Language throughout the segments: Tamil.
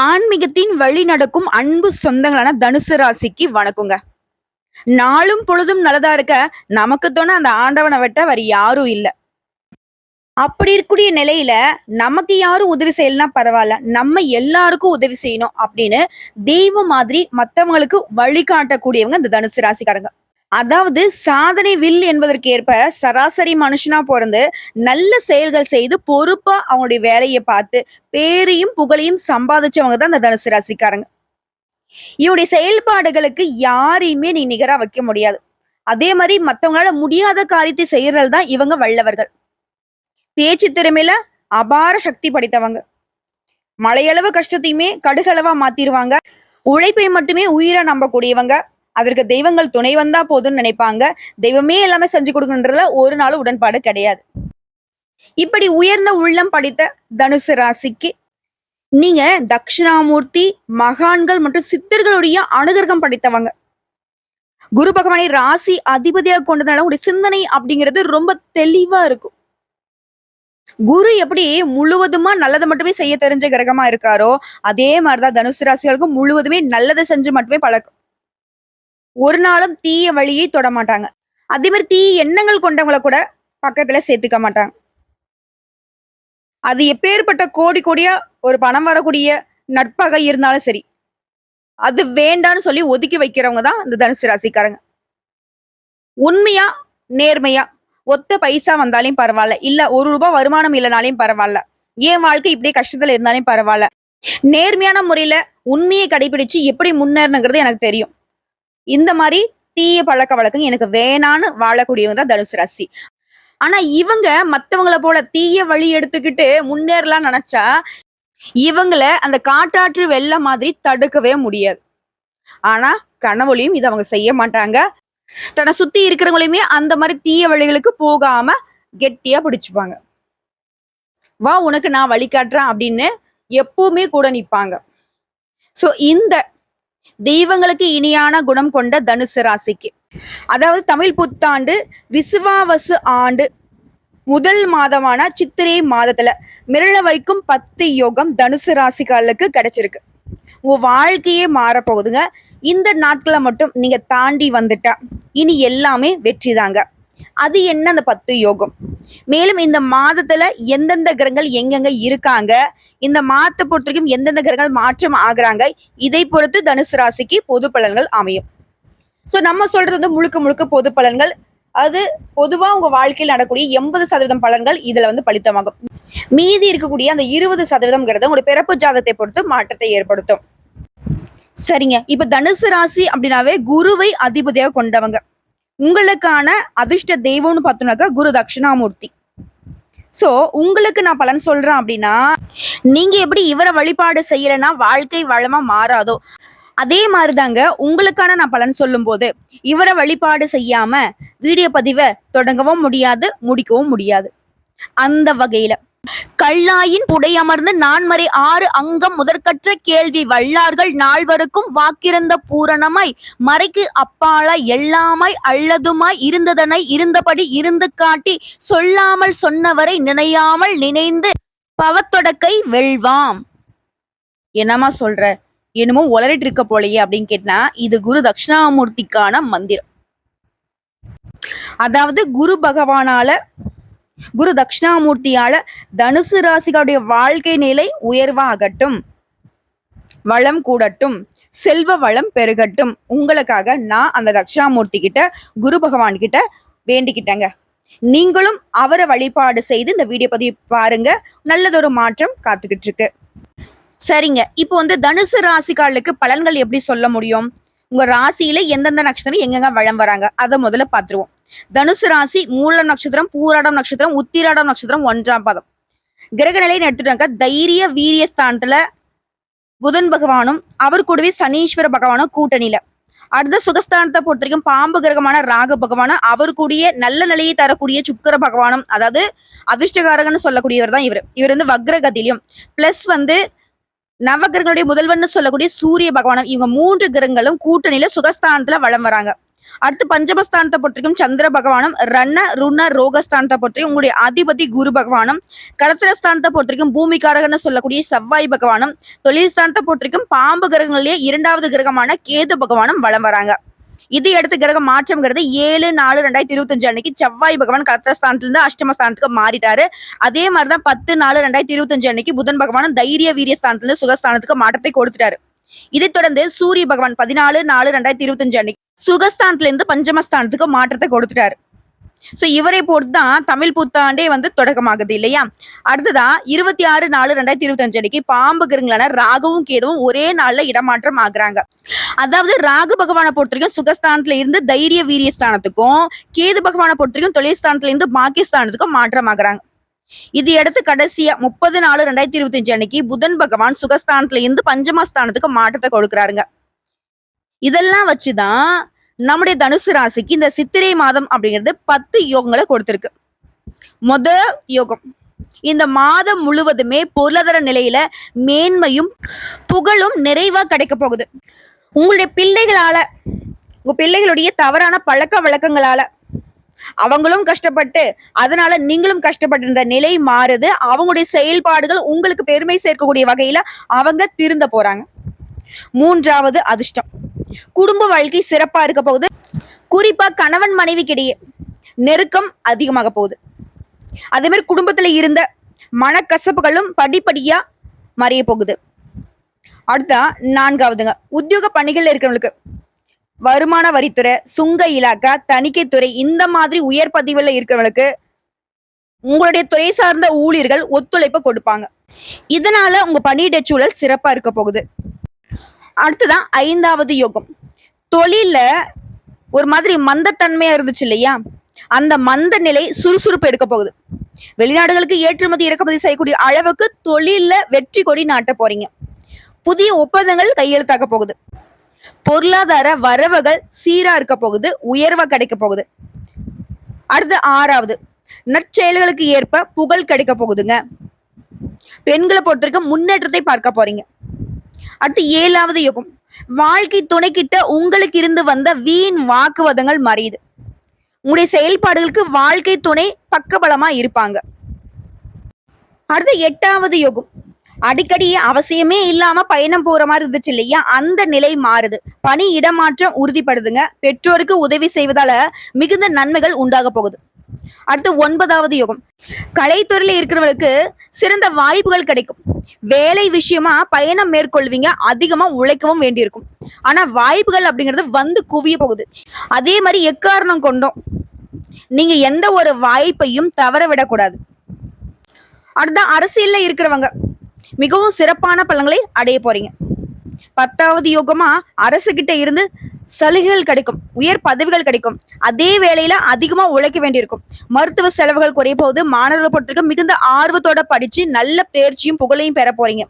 ஆன்மீகத்தின் வழி நடக்கும் அன்பு சொந்தங்களான தனுசு ராசிக்கு வணக்கங்க. நாளும் பொழுதும் நல்லதா இருக்க நமக்கு தோண அந்த ஆண்டவனை வெட்ட வேற யாரும் இல்லை. அப்படி இருக்கக்கூடிய நிலையில நமக்கு யாரும் உதவி செய்யலாம் பரவாயில்ல. நம்ம எல்லாருக்கும் உதவி செய்யணும் அப்படின்னு தெய்வம் மாதிரி மற்றவங்களுக்கு வழிகாட்டக்கூடியவங்க இந்த தனுசு ராசிக்காரங்க. அதாவது சாதனை வில் என்பதற்கு ஏற்ப சராசரி மனுஷனா பிறந்து நல்ல செயல்கள் செய்து பொறுப்பா அவங்களுடைய வேலையை பார்த்து பேரையும் புகழையும் சம்பாதிச்சவங்க தான் இந்த தனுசு ராசிக்காரங்க. இவருடைய செயல்பாடுகளுக்கு யாரையுமே நீ நிகரா வைக்க முடியாது. அதே மாதிரி மத்தவங்களால முடியாத காரியத்தை செய்யறது தான் இவங்க வல்லவர்கள். பேச்சு திறமையில அபார சக்தி படைத்தவங்க. மலையளவு கஷ்டத்தையுமே கடுகளவா மாத்திருவாங்க. உழைப்பை மட்டுமே உயிரை நம்பக்கூடியவங்க. அதற்கு தெய்வங்கள் துணை வந்தா போதும்னு நினைப்பாங்க. தெய்வமே எல்லாமே செஞ்சு கொடுக்கணுன்றதுல ஒரு நாளும் உடன்பாடு கிடையாது. இப்படி உயர்ந்த உள்ளம் படித்த தனுசு ராசிக்கு நீங்க தட்சிணாமூர்த்தி மகான்கள் மற்றும் சித்தர்களுடைய அனுகிரகம் படைத்தவங்க. குரு பகவானை ராசி அதிபதியாக கொண்டதுனால உடைய சிந்தனை அப்படிங்கிறது ரொம்ப தெளிவா இருக்கும். குரு எப்படி முழுவதுமா நல்லதை மட்டுமே செய்ய தெரிஞ்ச கிரகமா இருக்காரோ அதே மாதிரிதான் தனுசு ராசிகளுக்கும் முழுவதுமே நல்லதை செஞ்சு மட்டுமே பழக்கம். ஒரு நாளும் தீய வழியை தொட மாட்டாங்க. அதே மாதிரி தீய எண்ணங்கள் கொண்டவங்களை கூட பக்கத்துல சேர்த்துக்க மாட்டாங்க. அது எப்பேற்பட்ட கோடி கோடியா ஒரு பணம் வரக்கூடிய நட்பகை இருந்தாலும் சரி அது வேண்டான்னு சொல்லி ஒதுக்கி வைக்கிறவங்க தான் இந்த தனுசு ராசிக்காரங்க. உண்மையா நேர்மையா? ஒத்த பைசா வந்தாலும் பரவாயில்ல. இல்ல ஒரு ரூபாய் வருமானம் இல்லைனாலையும் பரவாயில்ல. என் வாழ்க்கை இப்படியே கஷ்டத்துல இருந்தாலும் பரவாயில்ல? நேர்மையான முறையில உண்மையை கடைபிடிச்சு எப்படி முன்னேறணுங்கிறது எனக்கு தெரியும். இந்த மாதிரி தீய பழக்க வழக்கம் எனக்கு வேணான்னு வாழக்கூடியவங்க தான் தனுசு ராசி. ஆனா இவங்க மத்தவங்கள போல தீய வழி எடுத்துக்கிட்டு முன்னேறலாம் நினைச்சா இவங்கள அந்த காட்டாற்று வெள்ள மாதிரி தடுக்கவே முடியாது. ஆனா கனவுலையும் இதை அவங்க செய்ய மாட்டாங்க. தன்னை சுத்தி இருக்கிறவங்களையுமே அந்த மாதிரி தீய வழிகளுக்கு போகாம கெட்டியா பிடிச்சுப்பாங்க. வா உனக்கு நான் வழிகாட்டுறேன் அப்படின்னு எப்பவுமே கூட நிற்பாங்க ஸோ இந்த தெய்வங்களுக்கு இனியான குணம் கொண்ட தனுசு ராசிக்கு. அதாவது தமிழ் புத்தாண்டு விசுவாவசு ஆண்டு முதல் மாதமான சித்திரை மாதத்துல மிரள வைக்கும் பத்து யோகம் தனுசு ராசிக்காரர்களுக்கு கிடைச்சிருக்கு. உங்க வாழ்க்கையே மாறப்போகுதுங்க. இந்த நாட்களை மட்டும் நீங்க தாண்டி வந்துட்டா இனி எல்லாமே வெற்றி தாங்க அது என்ன அந்த பத்து யோகம்? மேலும் இந்த மாதத்துல எந்தெந்த கிரகங்கள் எங்கெங்க இருக்காங்க? இந்த மாதத்தை பொறுத்த வரைக்கும் எந்தெந்த கிரகங்கள் மாற்றம் ஆகுறாங்க? இதை பொறுத்து தனுசு ராசிக்கு பொது பலன்கள் அமையும். ஸோ நம்ம சொல்றது வந்து முழுக்க முழுக்க பொது பலன்கள். அது பொதுவா உங்க வாழ்க்கையில் நடக்கூடிய எண்பது சதவீதம் பலன்கள் இதுல வந்து பலித்தமாகும். மீதி இருக்கக்கூடிய அந்த இருபது சதவீதம்ங்கிறது உங்களுடைய பிறப்பு ஜாதத்தை பொறுத்து மாற்றத்தை ஏற்படுத்தும். சரிங்க. இப்ப தனுசு ராசி அப்படின்னாவே குருவை அதிபதியாக கொண்டவங்க. உங்களுக்கான அதிர்ஷ்ட தெய்வம்னு பார்த்தோம்னாக்கா குரு தட்சிணாமூர்த்தி. ஸோ உங்களுக்கு நான் பலன் சொல்றேன் அப்படின்னா நீங்க எப்படி இவரை வழிபாடு செய்யலைன்னா வாழ்க்கை வளமா மாறாதோ அதே மாதிரி தாங்க உங்களுக்கான நான் பலன் சொல்லும் போது இவரை வழிபாடு செய்யாம வீடியோ பதிவை தொடங்கவும் முடியாது முடிக்கவும் முடியாது. அந்த வகையில. கல்லாயின் புடையமர்ந்து நான்மறை ஆறு அங்கம் முதற்கற்ற கேள்வி வல்லார்கள் நால்வருக்கும் வாக்கிருந்த பூரணமாய் மறைக்கு அப்பாலாய் எல்லாமாய் அல்லதுமாய் இருந்ததனை இருந்தபடி இருந்து காட்டி சொல்லாமல் சொன்னவரை நினையாமல் நினைந்து பவத்தொடக்கை வெல்வாம். என்னமா சொல்ற? என்னமோ உளறிட்டு இருக்க போலயே அப்படின்னு கேட்டா இது குரு தட்சிணாமூர்த்திக்கான மந்திரம். அதாவது குரு பகவானால குரு தட்சிணாமூர்த்தியால தனுசு ராசிகளுடைய வாழ்க்கை நிலை உயர்வாகட்டும். வளம் கூடட்டும். செல்வ வளம் பெருகட்டும். உங்களுக்காக நான் அந்த தட்சிணாமூர்த்தி கிட்ட குரு பகவான் கிட்ட வேண்டிக்கிட்டேங்க. நீங்களும் அவரை வழிபாடு செய்து இந்த வீடியோ பதிவு பாருங்க. நல்லதொரு மாற்றம் காத்துக்கிட்டு இருக்கு சரிங்க. இப்போ வந்து தனுசு ராசிக்காரர்களுக்கு பலன்கள் எப்படி சொல்ல முடியும்? உங்க ராசியில எந்தெந்த நட்சத்திரம் எங்கெங்க வளம் வராங்க? அதை முதல்ல பார்த்துருவோம். தனுசு ராசி மூல நட்சத்திரம் பூராடம் நட்சத்திரம் உத்திராடம் நட்சத்திரம் ஒன்றாம் பாதம். கிரக நிலைன்னு எடுத்துட்டாங்க தைரிய வீரிய ஸ்தானத்துல புதன் பகவானும் அவர் கூடவே சனீஸ்வர பகவானும் கூட்டணியில. அடுத்த சுகஸ்தானத்தை பொறுத்த வரைக்கும் பாம்பு கிரகமான ராக பகவானும் அவர் கூடிய நல்ல நிலையை தரக்கூடிய சுக்கர பகவானும் அதாவது அதிர்ஷ்டகாரகன்னு சொல்லக்கூடியவர் தான் இவர். இவர் வந்து வக்ரகதிலையும் பிளஸ் வந்து நவகிரகங்களுடைய முதல்வன் சொல்லக்கூடிய சூரிய பகவானும் இவங்க மூன்று கிரகங்களும் கூட்டணியில சுகஸ்தானத்துல வளம் வராங்க. அடுத்து பஞ்சமஸ்தானத்தை பொறுத்திருக்கும் சந்திர பகவானும் ரண ருண ரோகஸ்தானத்தை பொறுத்திருக்கும் உங்களுடைய அதிபதி குரு பகவானும் கடத்திரஸ்தானத்தை பொறுத்திருக்கும் பூமிக்காரகன்னு சொல்லக்கூடிய செவ்வாய் பகவானும் தொழில் ஸ்தானத்தை பொறுத்திருக்கும் பாம்பு கிரகங்களிலேயே இரண்டாவது கிரகமான கேது பகவானும் வலம் வராங்க. இது அடுத்த கிரக மாற்றம்ங்கிறது ஏழு நாலு ரெண்டாயிரத்தி இருபத்தஞ்சு அன்னைக்கு செவ்வாய் பகவான் கலத்திரஸ்தானத்திலிருந்து அஷ்டமஸ்தானத்துக்கு மாறிட்டாரு. அதே மாதிரிதான் பத்து நாலு ரெண்டாயிரத்தி இருபத்தஞ்சு அன்னைக்கு புதன் பகவான் தைரிய வீரிய ஸ்தானத்திலிருந்து சுகஸ்தானத்துக்கு மாற்றத்தை கொடுத்துட்டாரு. இதைத் தொடர்ந்து சூரிய பகவான் பதினாலு நாலு ரெண்டாயிரத்தி இருபத்தஞ்சு அன்னைக்கு சுகஸ்தானத்துல இருந்து பஞ்சமஸ்தானத்துக்கு மாற்றத்தை கொடுத்துட்டாரு. சோ இவரை பொறுத்து தான் தமிழ் புத்தாண்டே வந்து தொடக்கமாகுது இல்லையா? அடுத்ததா இருபத்தி ஆறு நாலு ரெண்டாயிரத்தி இருபத்தஞ்சு அன்னைக்கு பாம்பு கிரகங்களான ராகுவும் கேதுவும் ஒரே நாள்ல இடமாற்றம் ஆகுறாங்க. அதாவது ராகு பகவானை பொறுத்த வரைக்கும் சுகஸ்தானத்துல இருந்து தைரிய வீரிய ஸ்தானத்துக்கும் கேது பகவானை பொறுத்த வரைக்கும் தொழில் ஸ்தானத்துல இருந்து பாக்கியஸ்தானத்துக்கும் மாற்றம் ஆகுறாங்க. இதையடுத்து கடைசியா முப்பது நாலு ரெண்டாயிரத்தி இருபத்தி அஞ்சு அன்னைக்கு புதன் பகவான் சுகஸ்தானத்துல இருந்து பஞ்சமஸ்தானத்துக்கு மாற்றத்தை கொடுக்குறாருங்க. இதெல்லாம் வச்சுதான் நம்முடைய தனுசு ராசிக்கு இந்த சித்திரை மாதம் அப்படிங்கிறது பத்து யோகங்களை கொடுத்திருக்கு. முத யோகம். இந்த மாதம் முழுவதுமே பொருளாதார நிலையில மேன்மையும் புகழும் நிறைவா கிடைக்க போகுது. உங்களுடைய பிள்ளைகளால உங்க பிள்ளைகளுடைய தவறான பழக்க வழக்கங்களால அவங்களும் கஷ்டப்பட்டு அதனால நீங்களும் கஷ்டப்பட்டு இருந்த நிலை மாறுது. அவங்களுடைய செயல்பாடுகள் உங்களுக்கு பெருமை சேர்க்கக்கூடிய வகையில அவங்க திருந்த போறாங்க. மூன்றாவது அதிர்ஷ்டம். குடும்ப வாழ்க்கை சிறப்பா இருக்க போகுது. குறிப்பா கணவன் மனைவிக்கிடையே நெருக்கம் அதிகமாக போகுது. அதே மாதிரி குடும்பத்துல இருந்த மனக்கசப்புகளும் படிப்படியா மறைய போகுது. அடுத்தா நான்காவதுங்க. உத்தியோக பணிகள் இருக்கிறவங்களுக்கு வருமான வரித்துறை சுங்க இலாக்கா தணிக்கைத்துறை இந்த மாதிரி உயர் பதிவுல இருக்கிறவங்களுக்கு உங்களுடைய துறை சார்ந்த ஊழியர்கள் ஒத்துழைப்பு கொடுப்பாங்க. இதனால உங்க பணியிட சூழல் சிறப்பா இருக்க போகுது. அடுத்ததான் ஐந்தாவது யோகம். தொழில ஒரு மாதிரி மந்தத்தன்மையா இருந்துச்சு இல்லையா? அந்த மந்த நிலை சுறுசுறுப்பு எடுக்க போகுது. வெளிநாடுகளுக்கு ஏற்றுமதி இறக்குமதி செய்யக்கூடிய அளவுக்கு தொழில வெற்றி கொடி நாட்ட போறீங்க. புதிய ஒப்பந்தங்கள் கையெழுத்தாக போகுது. பொருளாதார வரவுகள் சீரா இருக்க போகுது உயர்வா கிடைக்க போகுது. அடுத்து ஆறாவது நற்செயல்களுக்கு ஏற்ப புகழ் கிடைக்க போகுதுங்க. பெண்களை பொறுத்தவரைக்கும் முன்னேற்றத்தை பார்க்க போறீங்க. அடுத்து ஏழாவது யுகம் வாழ்க்கை துணைக்கிட்ட உங்களுக்கு இருந்து வந்த வீண் வாக்குவாதங்கள் மறையுது உங்களுடைய செயல்பாடுகளுக்கு வாழ்க்கை துணை பக்கபலமா இருப்பாங்க. அடுத்து எட்டாவது யுகம் அடிக்கடி அவசியமே இல்லாம பயணம் போற மாதிரி இருந்துச்சு இல்லையா? அந்த நிலை மாறுது. பணி இடமாற்றம் உறுதிப்படுதுங்க. பெற்றோருக்கு உதவி செய்வதால மிகுந்த நன்மைகள் உண்டாக போகுது. அடுத்து ஒன்பதாவது யோகம். கலைத்துறையில இருக்கிறவங்களுக்கு சிறந்த வாய்ப்புகள் கிடைக்கும். வேலை விஷயமா பயணம் மேற்கொள்வீங்க. அதிகமா உழைக்கவும் வேண்டியிருக்கும். ஆனா வாய்ப்புகள் அப்படிங்கிறது வந்து குவிய போகுது. அதே மாதிரி எக்காரணம் கொண்டோம் நீங்க எந்த ஒரு வாய்ப்பையும் தவற விடக்கூடாது. அடுத்த அரசியல்ல இருக்கிறவங்க. மிகவும் சிறப்பான பலன்களை அடைய போறீங்க. பத்தாவது யோகமா அரசுகிட்ட இருந்து சலுகைகள் கிடைக்கும். உயர் பதவிகள் கிடைக்கும். அதே வேளையில அதிகமா உழைக்க வேண்டியிருக்கும். மருத்துவ செலவுகள் குறைய போது மாணவர்கள் பொறுத்திருக்க மிகுந்த ஆர்வத்தோட படிச்சு நல்ல தேர்ச்சியும் புகழையும் பெற போறீங்க.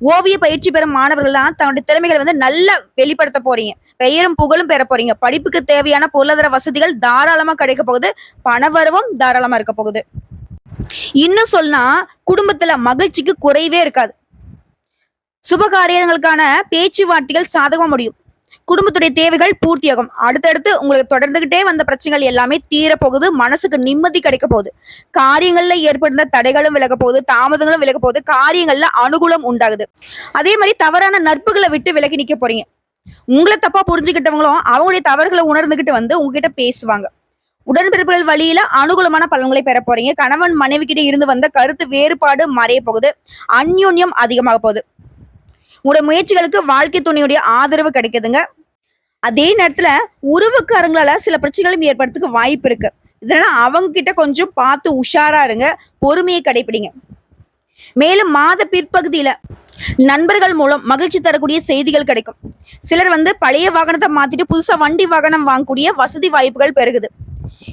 ஓவிய பயிற்சி பெறும் மாணவர்கள்லாம் தன்னுடைய திறமைகளை வந்து நல்லா வெளிப்படுத்த போறீங்க. பெயரும் புகழும் பெற போறீங்க. படிப்புக்கு தேவையான பொருளாதார வசதிகள் தாராளமா கிடைக்க போகுது. பணவரவும் தாராளமா இருக்க போகுது. இன்னும் சொன்னா குடும்பத்துல மகிழ்ச்சிக்கு குறைவே இருக்காது. சுபகாரியங்களுக்கான பேச்சுவார்த்தைகள் சாதகமா முடியும். குடும்பத்துடைய தேவைகள் பூர்த்தியாகும். அடுத்தடுத்து உங்களுக்கு தொடர்ந்துகிட்டே வந்த பிரச்சனைகள் எல்லாமே தீரப்போகுது. மனசுக்கு நிம்மதி கிடைக்க போகுது. காரியங்கள்ல ஏற்படுத்த தடைகளும் விலக போகுது. தாமதங்களும் விலக போகுது. காரியங்கள்ல அனுகூலம் உண்டாகுது. அதே மாதிரி தவறான நட்புகளை விட்டு விலகி நிக்க போறீங்க. உங்களை தப்பா புரிஞ்சுக்கிட்டவங்களும் அவங்களுடைய தவறுகளை உணர்ந்துகிட்டு வந்து உங்ககிட்ட பேசுவாங்க. உடன்பிறப்புகள் வழியில அனுகூலமான பலன்களை பெற போறீங்க. கணவன் மனைவி கிட்ட இருந்து வந்த கருத்து வேறுபாடு மறைய போகுது. அந்யோன்யம் அதிகமாக போகுது. உங்களுடைய முயற்சிகளுக்கு வாழ்க்கை துணையுடைய ஆதரவு கிடைக்குதுங்க. அதே நேரத்துல உறவுக்காரங்களால சில பிரச்சனைகளும் ஏற்படுறதுக்கு வாய்ப்பு இருக்கு. இதனால அவங்க கிட்ட கொஞ்சம் பார்த்து உஷாரா இருங்க. பொறுமையை கடைபிடிங்க மேலும் மாத பிற்பகுதியில நண்பர்கள் மூலம் மகிழ்ச்சி தரக்கூடிய செய்திகள் கிடைக்கும். சிலர் வந்து பழைய வாகனத்தை மாத்திட்டு புதுசா வண்டி வாகனம் வாங்கக்கூடிய வசதி வாய்ப்புகள் பெருகுது.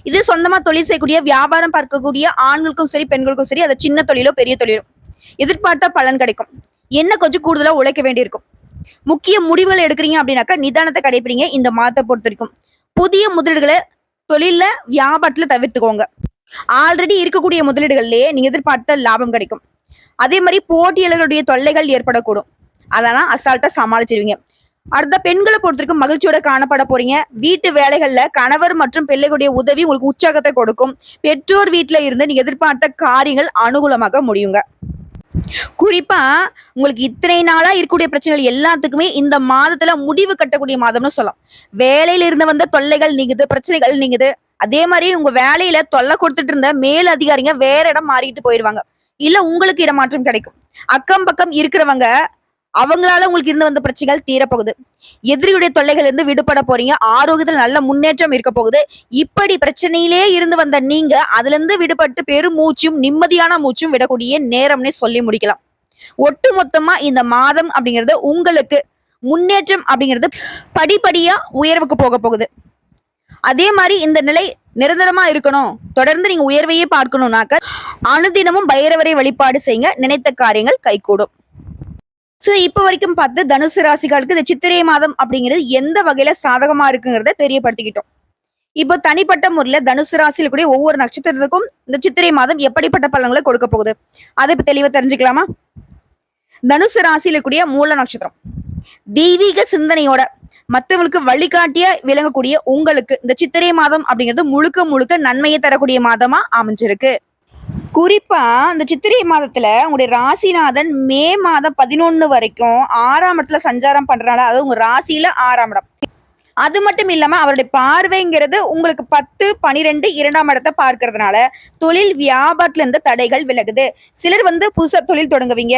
இது சொந்தமா தொழில் செய்யக்கூடிய வியாபாரம் பார்க்கக்கூடிய ஆண்களுக்கும் சரி பெண்களுக்கும் சரி அது சின்ன தொழிலோ பெரிய தொழிலோ. எதிர்பார்த்த பலன் கிடைக்கும். என்ன கொஞ்சம் கூடுதலா உழைக்க வேண்டியிருக்கும். முக்கிய முடிவுகள் எடுக்கிறீங்க அப்படின்னாக்கா நிதானத்தை கடைபிடிங்க இந்த மாதத்தை பொறுத்த வரைக்கும். புதிய முதலீடுகளை தொழில வியாபாரத்துல தவிர்த்துக்கோங்க. ஆல்ரெடி இருக்கக்கூடிய முதலீடுகள்லயே நீங்க எதிர்பார்த்த லாபம் கிடைக்கும். அதே மாதிரி போட்டியாளர்களுடைய தொல்லைகள் ஏற்படக்கூடும். அதெல்லாம் அசால்ட்டா சமாளிச்சிருவீங்க. அடுத்த பெண்களை பொறுத்திருக்கும் மகிழ்ச்சியோட காணப்பட போறீங்க. வீட்டு வேலைகள்ல கணவர் மற்றும் பிள்ளைகளுடைய உதவி உங்களுக்கு உற்சாகத்தை கொடுக்கும். பெற்றோர் வீட்டுல இருந்து நீங்க எதிர்பார்த்த காரியங்கள் அனுகூலமாக முடியுங்க. குறிப்பா உங்களுக்கு இத்தனை நாளா இருக்கக்கூடிய பிரச்சனைகள் எல்லாத்துக்குமே இந்த மாதத்துல முடிவு கட்டக்கூடிய மாதம்னு சொல்லலாம். வேலையில இருந்து வந்த தொல்லைகள் நீங்குது பிரச்சனைகள் நீங்குது. அதே மாதிரி உங்க வேலையில தொல்லை கொடுத்துட்டு இருந்த மேல் அதிகாரிங்க வேற இடம் மாறிட்டு போயிடுவாங்க இல்ல உங்களுக்கு இடமாற்றம் கிடைக்கும். அக்கம் பக்கம் இருக்கிறவங்க அவங்களால உங்களுக்கு இருந்து வந்த பிரச்சனைகள் தீரப்போகுது. எதிரியுடைய தொல்லைகள் இருந்து விடுபட போறீங்க. ஆரோக்கியத்தில் நல்ல முன்னேற்றம் இருக்க போகுது. இப்படி பிரச்சனையிலே இருந்து வந்த நீங்க அதுல இருந்து விடுபட்டு பெரும் மூச்சும் நிம்மதியான மூச்சும் விடக்கூடிய நேரம்னே சொல்லி முடிக்கலாம். ஒட்டு மொத்தமா இந்த மாதம் அப்படிங்கிறது உங்களுக்கு முன்னேற்றம் அப்படிங்கிறது படிப்படியா உயர்வுக்கு போக போகுது. அதே மாதிரி இந்த நிலை நிரந்தரமா இருக்கணும். தொடர்ந்து நீங்க உயர்வையே பார்க்கணும்னாக்க அனுதினமும் பைரவரை வழிபாடு செய்யுங்க. நினைத்த காரியங்கள் கைகூடும். சோ இப்ப வரைக்கும் பார்த்து தனுசு ராசிகளுக்கு இந்த சித்திரை மாதம் அப்படிங்கிறது எந்த வகையில சாதகமா இருக்குங்கிறத தெரியப்படுத்திக்கிட்டோம். இப்போ தனிப்பட்ட முறையில தனுசு ராசியில் கூடிய ஒவ்வொரு நட்சத்திரத்துக்கும் இந்த சித்திரை மாதம் எப்படிப்பட்ட பலன்களை கொடுக்க போகுது? அதை இப்ப தெளிவா தெரிஞ்சுக்கலாமா? தனுசு ராசியில கூடிய மூல நட்சத்திரம். தெய்வீக சிந்தனையோட மற்றவங்களுக்கு வழிகாட்டிய விளங்கக்கூடிய உங்களுக்கு இந்த சித்திரை மாதம் அப்படிங்கிறது முழுக்க முழுக்க நன்மையை தரக்கூடிய மாதமா அமைஞ்சிருக்கு. குறிப்பா இந்த சித்திரை மாதத்துல உங்களுடைய ராசிநாதன் மே மாதம் பதினொன்னு வரைக்கும் ஆறாம் இடத்துல சஞ்சாரம் பண்ணுறனால அதாவது உங்க ராசியில ஆறாம் இடம். அது மட்டும் இல்லாம அவருடைய பார்வைங்கிறது உங்களுக்கு பத்து பனிரெண்டு இரண்டாம் இடத்தை பார்க்கறதுனால தொழில் வியாபாரத்துல இருந்து தடைகள் விலகுது. சிலர் வந்து புதுசா தொழில் தொடங்குவீங்க.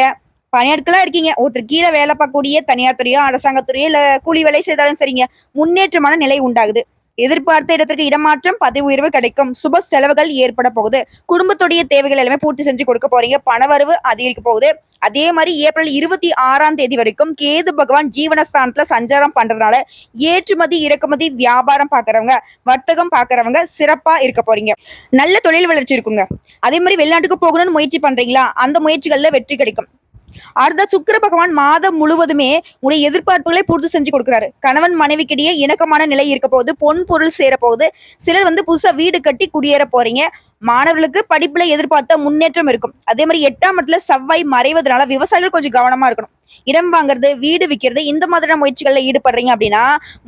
பணியாட்களா இருக்கீங்க. ஒருத்தர் கீழே வேலை பார்க்கக்கூடிய தனியார் துறையோ அரசாங்கத்துறையோ இல்ல கூலி வேலை செய்தாலும் சரிங்க. முன்னேற்றமான நிலை உண்டாகுது. எதிர்பார்த்த இடத்திற்கு இடமாற்றம் பதவி உயர்வு கிடைக்கும். சுப செலவுகள் ஏற்பட போகுது. குடும்பத்துடைய தேவைகள் எல்லாமே பூர்த்தி செஞ்சு கொடுக்க போறீங்க. பணவரவு அதிகரிக்க போகுது. அதே மாதிரி ஏப்ரல் இருபத்தி ஆறாம் தேதி வரைக்கும் கேது பகவான் ஜீவனஸ்தானத்துல சஞ்சாரம் பண்றதுனால ஏற்றுமதி இறக்குமதி வியாபாரம் பாக்குறவங்க வர்த்தகம் பாக்குறவங்க சிறப்பா இருக்க போறீங்க. நல்ல தொழில் வளர்ச்சி இருக்குங்க. அதே மாதிரி வெளிநாட்டுக்கு போகணும்னு முயற்சி பண்றீங்களா? அந்த முயற்சிகள்ல வெற்றி கிடைக்கும். அடுத்த சுக்கிர பகவான் மாதம் முழுவதுமே உடைய எதிர்பார்ப்புகளை பூர்த்தி செஞ்சு கொடுக்குறாரு. கணவன் மனைவிக்கிடையே இணக்கமான நிலை இருக்க போகுது. பொன் பொருள் சேர போகுது. சிலர் வந்து புதுசா வீடு கட்டி குடியேற போறீங்க. மாணவர்களுக்கு படிப்புல எதிர்பார்த்த முன்னேற்றம் இருக்கும். அதே மாதிரி எட்டாம் இடத்துல செவ்வாய் மறைவதனால விவசாயிகள் கொஞ்சம் கவனமா இருக்கணும். இடம் வாங்குறது வீடு விற்கிறது இந்த மாதிரியான முயற்சிகள்ல ஈடுபடுறீங்க அப்படின்னா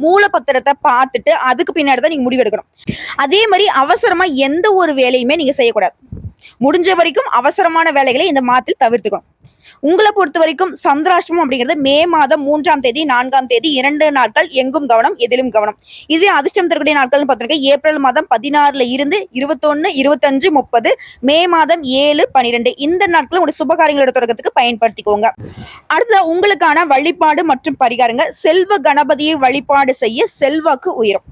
மூலப்பத்திரத்தை பார்த்துட்டு அதுக்கு பின்னாடி தான் நீங்க முடிவெடுக்கணும் அதே மாதிரி அவசரமா எந்த ஒரு வேலையுமே நீங்க செய்யக்கூடாது. முடிஞ்ச வரைக்கும் அவசரமான வேலைகளை இந்த மாதத்தில் தவிர்த்துக்கணும். உங்களை பொறுத்த வரைக்கும் சந்திராஷ்டமம் அப்படிங்கிறது மே மாதம் மூன்றாம் தேதி நான்காம் தேதி இரண்டு நாட்கள் எங்கும் கவனம் எதிலும் கவனம். இதுவே அதிர்ஷ்டம் தரக்கூடிய நாட்கள்னு பார்த்திருக்கேன். ஏப்ரல் மாதம் பதினாறுல இருந்து இருபத்தொன்னு இருபத்தஞ்சு முப்பது மே மாதம் ஏழு பனிரெண்டு. இந்த நாட்கள் உங்களுடைய சுபகாரியங்களோட தொடக்கத்துக்கு பயன்படுத்திக்கோங்க. அடுத்த உங்களுக்கான வழிபாடு மற்றும் பரிகாரங்கள். செல்வ கணபதியை வழிபாடு செய்ய செல்வாக்கு உயரும்.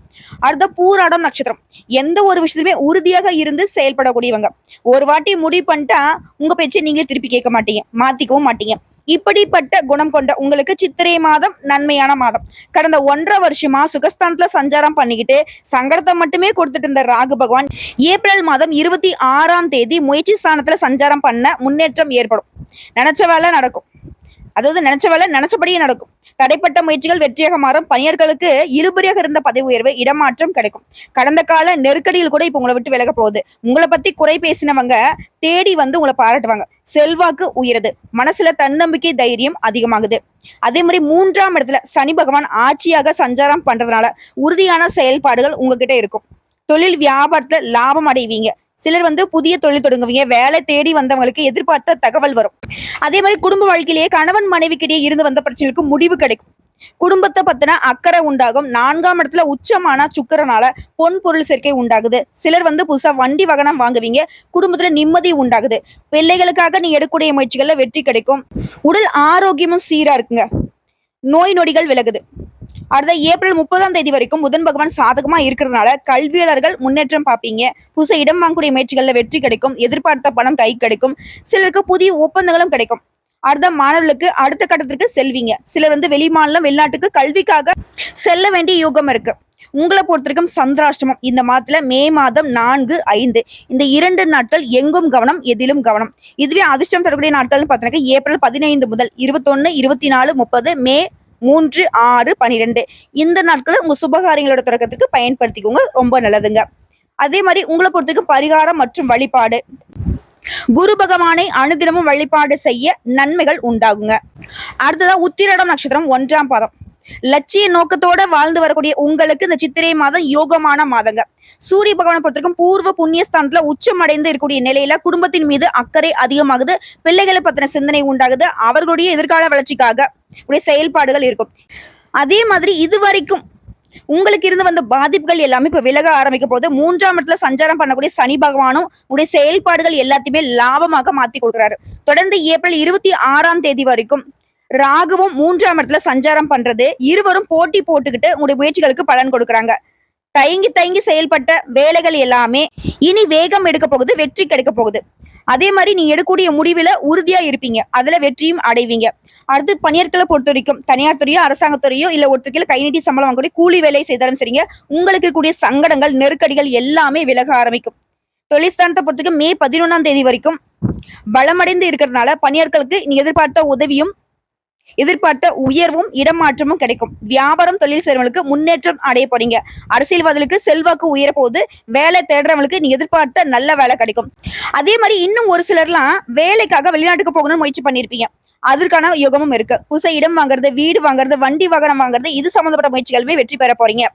அடுத்த பூராடம் நட்சத்திரம். எந்த ஒரு விஷயத்துமே உறுதியாக இருந்து செயல்படக்கூடியவங்க. ஒரு வாட்டி முடிவு பண்ணிட்டா உங்க பேச்சை நீங்களே திருப்பி கேட்க மாட்டீங்க மாத்திக்கவும் மாட்டீங்க. இப்படிப்பட்ட குணம் கொண்ட உங்களுக்கு சித்திரை மாதம் நன்மையான மாதம். கடந்த ஒன்றரை வருஷமா சுகஸ்தானத்துல சஞ்சாரம் பண்ணிக்கிட்டு சங்கடத்தை மட்டுமே கொடுத்துட்டு இருந்த ராகு பகவான் ஏப்ரல் மாதம் இருபத்தி ஆறாம் தேதி முயற்சி ஸ்தானத்துல சஞ்சாரம் பண்ண முன்னேற்றம் ஏற்படும். நினைச்ச வேலை நடக்கும். அதாவது நினைச்ச வேலை நினைச்சபடியே நடக்கும். தடைப்பட்ட முயற்சிகள் வெற்றியாக மாறும். பணியர்களுக்கு இருபடியாக இருந்த பதவி உயர்வு இடமாற்றம் கிடைக்கும். கடந்த கால நெருக்கடியில் கூட இப்ப உங்களை விட்டு விலக போகுது. உங்களை பத்தி குறை பேசினவங்க தேடி வந்து உங்களை பாராட்டுவாங்க. செல்வாக்கு உயருது. மனசுல தன்னம்பிக்கை தைரியம் அதிகமாகுது. அதே மாதிரி மூன்றாம் இடத்துல சனி பகவான் ஆட்சியாக சஞ்சாரம் பண்றதுனால உறுதியான செயல்பாடுகள் உங்ககிட்ட இருக்கும். தொழில் வியாபாரத்துல லாபம் அடைவீங்க. சிலர் வந்து புதிய தொழில் தொடங்குவீங்க வேலை தேடி வந்தவங்களுக்கு எதிர்பார்த்த தகவல் வரும். அதே மாதிரி குடும்ப வாழ்க்கையிலேயே கணவன் மனைவிக்கிடையே இருந்து வந்த பிரச்சனைகளுக்கு முடிவு கிடைக்கும். குடும்பத்தை பத்தின அக்கறை உண்டாகும். நான்காம் இடத்துல உச்சமான சுக்கரனால பொன் பொருள் சேர்க்கை உண்டாகுது. சிலர் வந்து புதுசா வண்டி வாகனம் வாங்குவீங்க குடும்பத்துல நிம்மதி உண்டாகுது. பிள்ளைகளுக்காக நீ எடுக்கக்கூடிய முயற்சிகள்ல வெற்றி கிடைக்கும். உடல் ஆரோக்கியமும் சீரா இருக்குங்க. நோய் நொடிகள் விலகுது. அடுத்த ஏப்ரல் முப்பதாம் தேதி வரைக்கும் புதன் பகவான் சாதகமா இருக்கிறதுனால கல்வியாளர்கள் முன்னேற்றம் பார்ப்பீங்க. புதுசாக இடம் வாங்கக்கூடிய முயற்சிகள்ல வெற்றி கிடைக்கும் எதிர்பார்த்த பணம் கை கிடைக்கும் சிலருக்கு புதிய ஒப்பந்தங்களும் கிடைக்கும். அடுத்த மாணவர்களுக்கு அடுத்த கட்டத்திற்கு செல்வீங்க. சிலர் வந்து வெளிமாநிலம் வெளிநாட்டுக்கு கல்விக்காக செல்ல வேண்டிய யோகம் இருக்கு. உங்களை பொறுத்தவரைக்கும் சந்திராஷ்டமம் இந்த மாதத்துல மே மாதம் நான்கு ஐந்து. இந்த இரண்டு நாட்கள் எங்கும் கவனம் எதிலும் கவனம். இதுவே அதிர்ஷ்டம் தரக்கூடிய நாட்கள்னு பார்த்தீங்கன்னா ஏப்ரல் பதினைந்து முதல் இருபத்தொன்னு இருபத்தி நாலு முப்பது மே மூன்று ஆறு பன்னிரெண்டு இந்த நாட்களை உங்கள் சுபகாரியங்களோட தொடக்கத்துக்கு பயன்படுத்திக்கோங்க. ரொம்ப நல்லதுங்க. அதே மாதிரி உங்களை பொறுத்தவரைக்கும் பரிகாரம் மற்றும் வழிபாடு. குரு பகவானை அனுதினமும் வழிபாடு செய்ய நன்மைகள் உண்டாகுங்க. அடுத்ததா உத்திரடம் நட்சத்திரம் ஒன்றாம் பாதம். லட்சிய நோக்கத்தோட வாழ்ந்து வரக்கூடிய உங்களுக்கு இந்த சித்திரை மாதம் யோகமான மாதங்க. சூரிய பகவானை பொறுத்தவரைக்கும் பூர்வ புண்ணியஸ்தானத்துல உச்சம் அடைந்து இருக்கக்கூடிய நிலையில குடும்பத்தின் மீது அக்கறை அதிகமாகுது. பிள்ளைகளை பத்தின சிந்தனை உண்டாகுது. அவர்களுடைய எதிர்கால வளர்ச்சிக்காக உடைய செயல்பாடுகள் இருக்கும். அதே மாதிரி இதுவரைக்கும் உங்களுக்கு இருந்து வந்த பாதிப்புகள் எல்லாமே இப்ப விலக ஆரம்பிக்க போது மூன்றாம் இடத்துல சஞ்சாரம் பண்ணக்கூடிய சனி பகவானும் உடைய செயல்பாடுகள் எல்லாத்தையுமே லாபமாக மாத்தி கொடுக்குறாரு. தொடர்ந்து ஏப்ரல் இருபத்தி ஆறாம் தேதி வரைக்கும் ராகுவும் மூன்றாம் இடத்துல சஞ்சாரம் பண்றது. இருவரும் போட்டி போட்டுக்கிட்டு உங்களுடைய முயற்சிகளுக்கு பலன் கொடுக்குறாங்க. தயங்கி தயங்கி செயல்பட்ட வேலைகள் எல்லாமே இனி வேகம் எடுக்க போகுது வெற்றி கிடைக்க போகுது. அதே மாதிரி நீ எடுக்கக்கூடிய முடிவுல உறுதியா இருப்பீங்க. அதுல வெற்றியும் அடைவீங்க. அடுத்து பணியாட்களை பொறுத்த வரைக்கும் தனியார் துறையோ அரசாங்கத்துறையோ இல்ல ஒருத்தருக்கு கை நீட்டி சம்பளம் வாங்கக்கூடிய கூலி வேலை செய்தாலும் சரிங்க உங்களுக்கு இருக்கக்கூடிய சங்கடங்கள் நெருக்கடிகள் எல்லாமே விலக ஆரம்பிக்கும். தொழிற்சாலத்தை பொறுத்த வரைக்கும் மே பதினொன்றாம் தேதி வரைக்கும் பலமடைந்து இருக்கிறதுனால பணியாட்களுக்கு நீ எதிர்பார்த்த உதவியும் எதிர்பார்த்த உயர்வும் இடமாற்றமும் கிடைக்கும். வியாபாரம் தொழில் செய்யறவங்களுக்கு முன்னேற்றம் அடையப்படுங்க அரசியல்வாதிகளுக்கு செல்வாக்கு உயர போகுது. வேலை தேடுறவங்களுக்கு நீ எதிர்பார்த்த நல்ல வேலை கிடைக்கும். அதே மாதிரி இன்னும் ஒரு சிலர்லாம் வேலைக்காக வெளிநாட்டுக்கு போகணும்னு முயற்சி பண்ணியிருப்பீங்க. அதற்கான யோகமும் இருக்கு. புதுசா இடம் வாங்குறது வீடு வாங்குறது வண்டி வாகனம் வாங்குறது இது சம்பந்தப்பட்ட முயற்சிகளுமே வெற்றி பெற போறீங்க.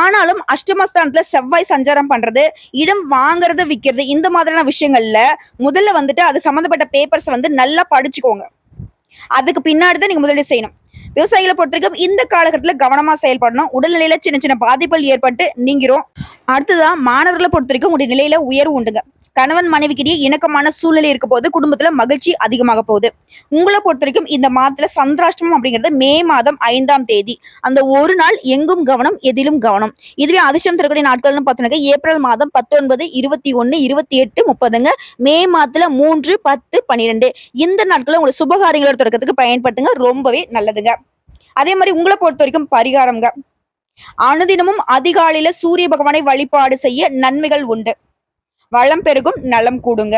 ஆனாலும் அஷ்டமஸ்தானத்துல செவ்வாய் சஞ்சாரம் பண்றது இடம் வாங்குறது விற்கிறது இந்த மாதிரியான விஷயங்கள்ல முதல்ல வந்துட்டு அது சம்மந்தப்பட்ட பேப்பர்ஸ் வந்து நல்லா படிச்சுக்கோங்க. அதுக்கு பின்னாடி தான் நீங்க முதலீடு செய்யணும். விவசாயிகளை பொறுத்த வரைக்கும் இந்த காலகட்டத்தில் கவனமா செயல்படணும். உடல்நிலையில சின்ன சின்ன பாதிப்புகள் ஏற்பட்டு நீங்கிரும். அடுத்ததான் மாணவர்களை பொறுத்த வரைக்கும் உங்களுடைய நிலையில உயர்வு உண்டுங்க. கணவன் மனைவிக்கிடையே இணக்கமான சூழ்நிலை இருக்க போது குடும்பத்துல மகிழ்ச்சி அதிகமாக போகுது. உங்களை பொறுத்த வரைக்கும் இந்த மாதத்துல சந்திராஷ்டமம் அப்படிங்கிறது மே மாதம் ஐந்தாம் தேதி. அந்த ஒரு நாள் எங்கும் கவனம் எதிலும் கவனம். இதுவே அதிர்ஷ்டம் தரக்கூடிய நாட்கள்னு பார்த்தோம்னாக்க ஏப்ரல் மாதம் பத்தொன்பது இருபத்தி ஒன்னு இருபத்தி எட்டு முப்பதுங்க. மே மாதத்துல மூன்று பத்து பன்னிரெண்டு இந்த நாட்களை உங்களை சுபகாரியங்களோட தொடக்கத்துக்கு பயன்படுத்துங்க. ரொம்பவே நல்லதுங்க. அதே மாதிரி உங்களை பொறுத்த வரைக்கும் பரிகாரம்ங்க. அனுதினமும் அதிகாலையில சூரிய பகவானை வழிபாடு செய்ய நன்மைகள் உண்டு. வளம் பெருகும் நலம் கூடுங்க.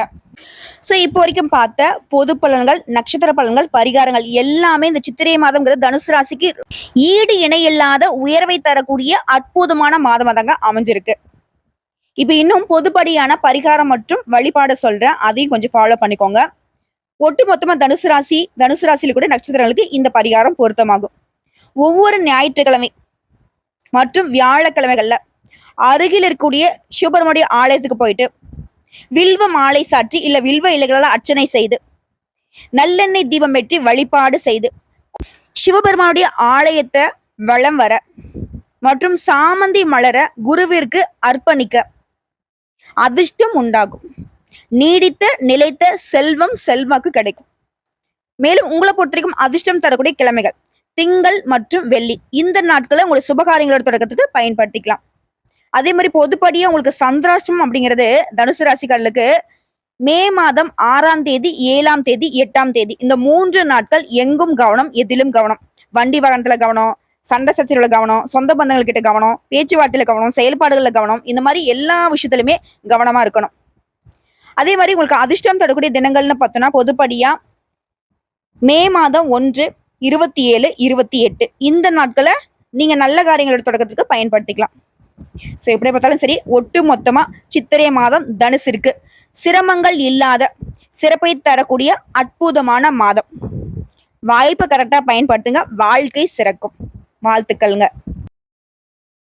ஸோ இப்போ வரைக்கும் பார்த்த பொது பலன்கள் நட்சத்திர பலன்கள் பரிகாரங்கள் எல்லாமே இந்த சித்திரை மாதம்ங்கிறது தனுசு ராசிக்கு ஈடு இணையில்லாத உயர்வை தரக்கூடிய அற்புதமான மாதமாக தாங்க அமைஞ்சிருக்கு. இப்போ இன்னும் பொதுப்படியான பரிகாரம் மற்றும் வழிபாடு சொல்கிறேன் அதையும் கொஞ்சம் ஃபாலோ பண்ணிக்கோங்க. ஒட்டு மொத்தமாக தனுசு ராசி தனுசு ராசியில கூட நட்சத்திரங்களுக்கு இந்த பரிகாரம் பொருத்தமாகும். ஒவ்வொரு ஞாயிற்றுக்கிழமை மற்றும் வியாழக்கிழமைகளில் அருகில் இருக்கக்கூடிய சிவபெருமானுடைய ஆலயத்துக்கு போயிட்டு வில்வ மாலை சாற்றி இல்லை வில்வ இலைகளால் அர்ச்சனை செய்து நல்லெண்ணெய் தீபம் வெற்றி வழிபாடு செய்து சிவபெருமானுடைய ஆலயத்தை வளம் வர மற்றும் சாமந்தி மலர குருவிற்கு அர்ப்பணிக்க அதிர்ஷ்டம் உண்டாகும். நீடித்த நிலைத்த செல்வம் செல்வாக்கு கிடைக்கும். மேலும் உங்களை பொறுத்த வரைக்கும் அதிர்ஷ்டம் தரக்கூடிய கிழமைகள் திங்கள் மற்றும் வெள்ளி. இந்த நாட்களை உங்களுடைய சுபகாரியங்களோட தொடக்கத்துக்கு பயன்படுத்திக்கலாம். அதே மாதிரி பொதுப்படியா உங்களுக்கு சந்திராஷ்டமம் அப்படிங்கிறது தனுசு ராசிக்காரர்களுக்கு மே மாதம் ஆறாம் தேதி ஏழாம் தேதி எட்டாம் தேதி. இந்த மூன்று நாட்கள் எங்கும் கவனம் எதிலும் கவனம். வண்டி வாகனத்துல கவனம் சண்டை சச்சரவுல கவனம் சொந்த பந்தங்கள் கிட்ட கவனம் பேச்சுவார்த்தையில கவனம் செயல்பாடுகள்ல கவனம் இந்த மாதிரி எல்லா விஷயத்திலுமே கவனமா இருக்கணும். அதே மாதிரி உங்களுக்கு அதிர்ஷ்டம் தரக்கூடிய தினங்கள்னு பார்த்தோம்னா பொதுப்படியா மே மாதம் ஒன்று இருபத்தி ஏழு இருபத்தி எட்டு. இந்த நாட்களை நீங்க நல்ல காரியங்களோட தொடக்கத்துக்கு பயன்படுத்திக்கலாம். ஸோ எப்படி பார்த்தாலும் சரி ஒட்டு மொத்தமாக சித்திரை மாதம் தனுசு இருக்கு. சிரமங்கள் இல்லாத சிறப்பை தரக்கூடிய அற்புதமான மாதம். வாய்ப்பை கரெக்டாக பயன்படுத்துங்க வாழ்க்கை சிறக்கும். வாழ்த்துக்கள்ங்க.